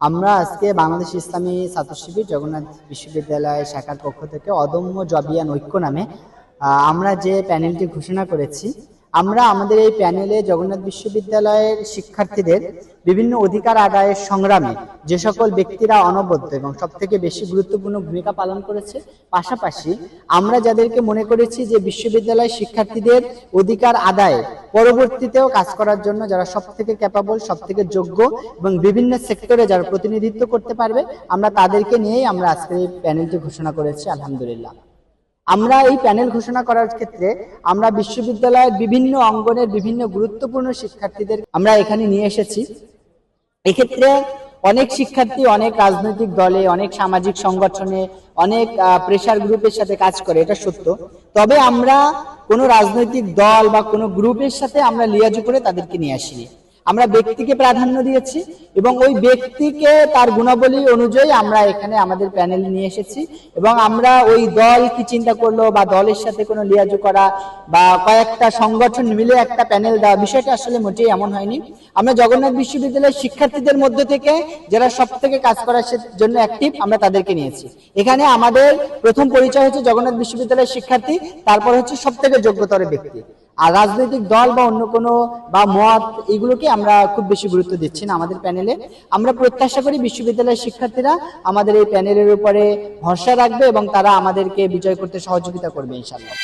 আমরা আজকে বাংলাদেশ ইসলামী ছাত্র শিবির জগন্নাথ বিশ্ববিদ্যালয় শাখার পক্ষ থেকে অদম্য জবিয়ান ঐক্য নামে আমরা যে প্যানেলটি ঘোষণা করেছি আমরা আমাদের এই প্যানেলে জগন্নাথ বিশ্ববিদ্যালয়ের শিক্ষার্থীদের বিভিন্ন অধিকার আদায়ের সংগ্রামে যে সকল ব্যক্তিরা অনবদ্য এবং সব থেকে বেশি গুরুত্বপূর্ণ ভূমিকা পালন করেছে, পাশাপাশি আমরা যাদেরকে মনে করেছি যে বিশ্ববিদ্যালয় শিক্ষার্থীদের অধিকার আদায়ে পরবর্তীতেও কাজ করার জন্য যারা সব থেকে ক্যাপাবল সব থেকে যোগ্য এবং বিভিন্ন সেক্টরে যারা প্রতিনিধিত্ব করতে পারবে, আমরা তাদেরকে নিয়েই আমরা আজকে এই প্যানেলটি ঘোষণা করেছি, আলহামদুলিল্লাহ। আমরা এই প্যানেল ঘোষণা করার ক্ষেত্রে আমরা বিশ্ববিদ্যালয়ের বিভিন্ন অঙ্গনের বিভিন্ন গুরুত্বপূর্ণ শিক্ষার্থীদের আমরা এখানে নিয়ে এসেছি। এক্ষেত্রে অনেক শিক্ষার্থী, অনেক রাজনৈতিক দলে, অনেক সামাজিক সংগঠনে, অনেক প্রেশার গ্রুপের সাথে কাজ করে, এটা সত্য। তবে আমরা কোনো রাজনৈতিক দল বা কোনো গ্রুপের সাথে আমরা লিয়াজু করে তাদেরকে নিয়ে আসিনি। আমরা ব্যক্তিকে প্রাধান্য দিয়েছি এবং ওই ব্যক্তিকে তার গুণাবলী অনুযায়ী আমরা এখানে আমাদের প্যানেল নিয়ে এসেছি এবং আমরা ওই দল কি চিন্তা করল বা দলের সাথে কোনো লিয়াজু করা বা কয়েকটা সংগঠন মিলে একটা প্যানেল দেওয়া, বিষয়টা আসলে মোটেই এমন হয়নি। আমরা জগন্নাথ বিশ্ববিদ্যালয়ের শিক্ষার্থীদের মধ্যে থেকে যারা সব থেকে কাজ করার জন্য অ্যাক্টিভ আমরা তাদেরকে নিয়েছি। এখানে আমাদের প্রথম পরিচয় হচ্ছে জগন্নাথ বিশ্ববিদ্যালয়ের শিক্ষার্থী, তারপর হচ্ছে সব থেকে যোগ্যতর ব্যক্তি। আর রাজনৈতিক দল বা অন্য কোনো বা মত, এগুলোকে আমরা খুব বেশি গুরুত্ব দিচ্ছি না আমাদের প্যানেলে। আমরা প্রত্যাশা করি বিশ্ববিদ্যালয়ের শিক্ষার্থীরা আমাদের এই প্যানেলের উপরে ভরসা রাখবে এবং তারা আমাদেরকে বিজয় করতে সহযোগিতা করবে ইনশাল্লাহ